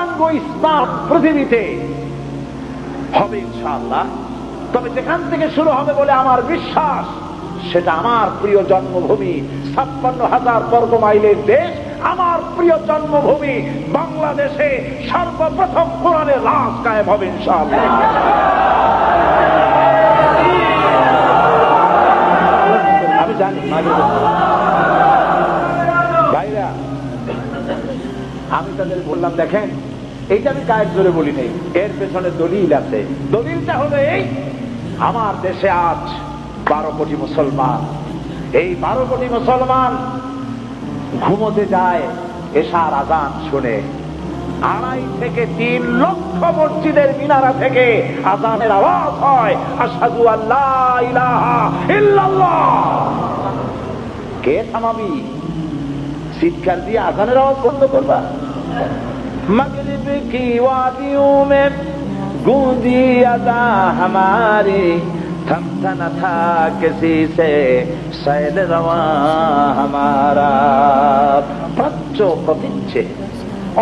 পূর্ণাঙ্গ ইসলাম পৃথিবীতে। হবে ইনশাআল্লাহ। তবে যেখান থেকে শুরু হবে বলে আমার বিশ্বাস, সেটা আমার প্রিয় জন্মভূমি, ছাপ্পান্ন হাজার বর্গ মাইলের দেশ, আমার প্রিয় জন্মভূমি, বাংলাদেশে সর্বপ্রথম কোরআনের রাজ কায়েম হবে আমি জানি। ভাইরা, আমি তাদের বললাম, দেখেন এইটা আমি কায়ের জোরে বলি নেই, এর পেছনে দলিল আছে। দলিলটা হলো এই, আমার দেশে আজ বারো কোটি মুসলমান। এই বারো কোটি মুসলমান ঘুমোতে যায়, এশার আজান শুনে। আড়াই থেকে তিন লক্ষ মসজিদের মিনারা থেকে আজানের আওয়াজ হয় আসাদু আল্লাহ কে থামাবি? চিৎকার দিয়ে আজানের আওয়াজ বন্ধ করবা। मगरिब की वादियों में गूंजी अदा हमारी थमता न था किसी से शैल रवा हमारा প্রাচ্য প্রতিচ্ছে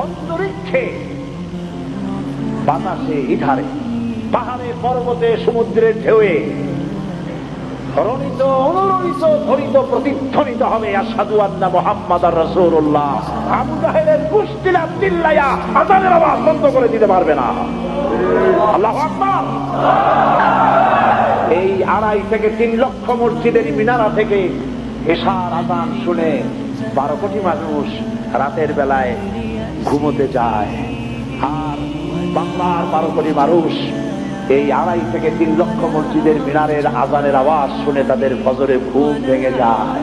অন্তরিক্ষে বাতাসে ইধারে পাহাড়ে পর্বতে সমুদ্রের ঢেউয়ে রণিত অনুরণিত ধ্বনিত প্রতিধ্বনিত হবে আসাদু আন্না মোহাম্মদ রসুল্লাহ আবু জাহেলের কুস্তিলা চিল্লাইয়া আজানের আওয়াজ বন্ধ করে দিতে পারবে না। আল্লাহ এই আড়াই থেকে তিন লক্ষ মসজিদের মিনারা থেকে এশার আজান শুনে বারো কোটি মানুষ রাতের বেলায় ঘুমোতে যায়। আর বাংলার বারো কোটি মানুষ এই আড়াই থেকে তিন লক্ষ মসজিদের মিনারের আজানের আওয়াজ শুনে তাদের ফজরে ঘুম ভেঙে যায়।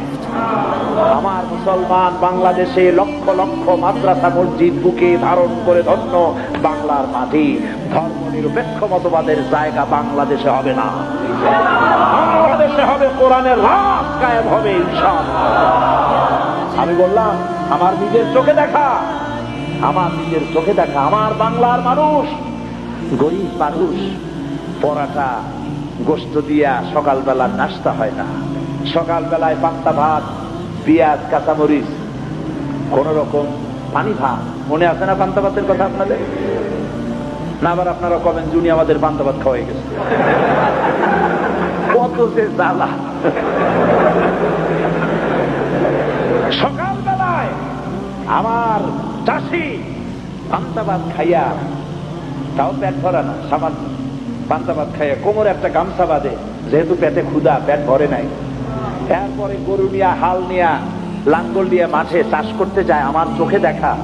আমার মুসলমান বাংলাদেশে লক্ষ লক্ষ মাদ্রাসা মসজিদ বুকে ধারণ করে ধন্য বাংলার মাটি। ধর্ম নিরপেক্ষ মতবাদের জায়গা বাংলাদেশে হবে না। বাংলাদেশে হবে কোরআনের রাত কায়েম হবে আমি বললাম, আমার নিজের চোখে দেখা, আমার নিজের চোখে দেখা, আমার বাংলার মানুষ, গরিব মানুষ। পরাটা গোস্ত দিয়া সকালবেলা নাস্তা হয় না। সকালবেলায় পান্তা ভাত, পেঁয়াজ, কাঁচামরিচ, কোন রকম পানি ভাত। মনে আছে না পান্তা ভাতের কথা আপনাদের? না, আবার আপনারা কবেন জুনি আমাদের পান্তা ভাত খাওয়াই গেছে। কত যে জ্বালা। সকালবেলায় আমার চাষি পান্তা ভাত খাইয়া তাও পেট ভরা না, সামান্য। ভাত খাইয়া কোমরে একটা গামছা বাঁধে, যেহেতু পেটে ক্ষুদা পেট ভরে নাই। এরপরে গরু নিয়া, হাল নিয়া, লাঙ্গল দিয়ে মাঠে চাষ করতে যায়, আমার চোখে দেখা।